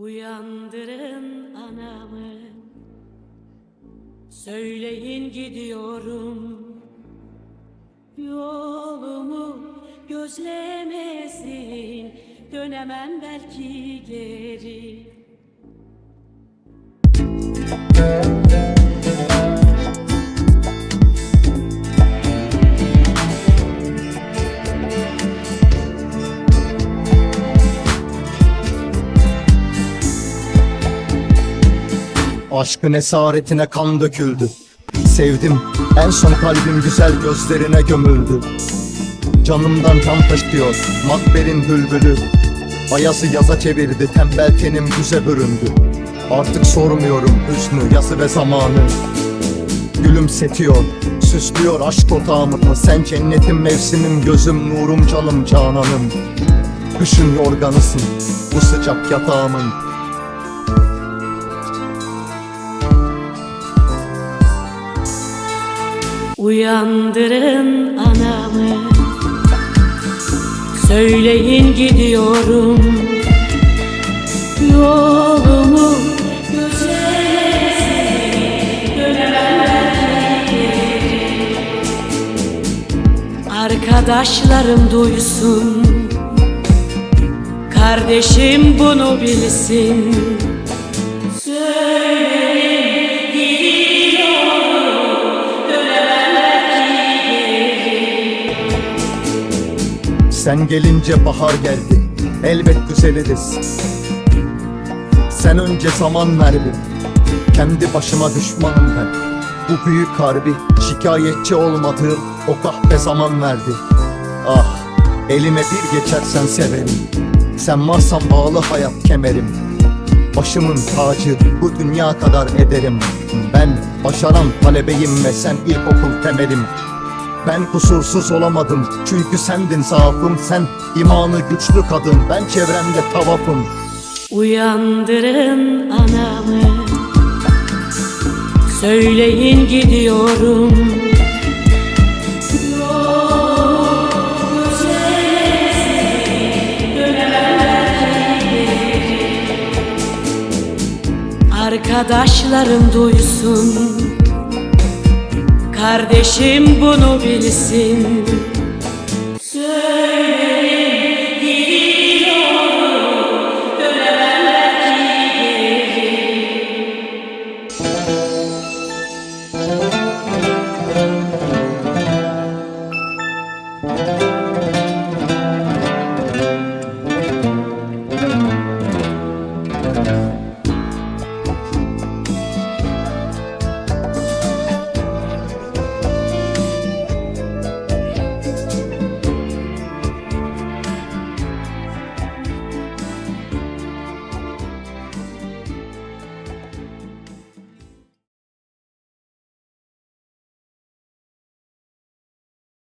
Uyandırın anamı. Söyleyin gidiyorum. Yolumu gözlemesin. Dönemem belki geri Aşkın esaretine kan döküldü. Sevdim en son kalbim güzel gözlerine gömüldü. Canımdan can taşıyor makberin bülbülü. Ayazı yaza çevirdi tembel tenim güze büründü. Artık sormuyorum hüznü yazı ve zamanı. Gülümsetiyor süslüyor aşk otağımı. Sen cennetim mevsimim gözüm nurum canım cananım. Kışın yorganısın bu sıcak yatağımın Uyandırın anamı. Söyleyin gidiyorum. Yolumu. Arkadaşlarım duysun. Kardeşim bunu bilsin. Söyleyin Sen gelince bahar geldi Elbet düzeliriz Sen önce zaman verdin Kendi başıma düşmanım ben. Bu büyük harbi Şikayetçi olmadığım O kahpe zaman verdi. Ah Elime bir geçersen severim. Sen varsan bağlı hayat kemerim. Başımın tacı bu dünya kadar ederim. Ben başaran talebeyim ve sen ilkokul temelim ben kusursuz olamadım. Çünkü sendin zaafım Sen imanı güçlü kadın. Ben çevremde tavafım. Uyandırın anamı. Söyleyin gidiyorum. Arkadaşlarım duysun Kardeşim bunu bilsin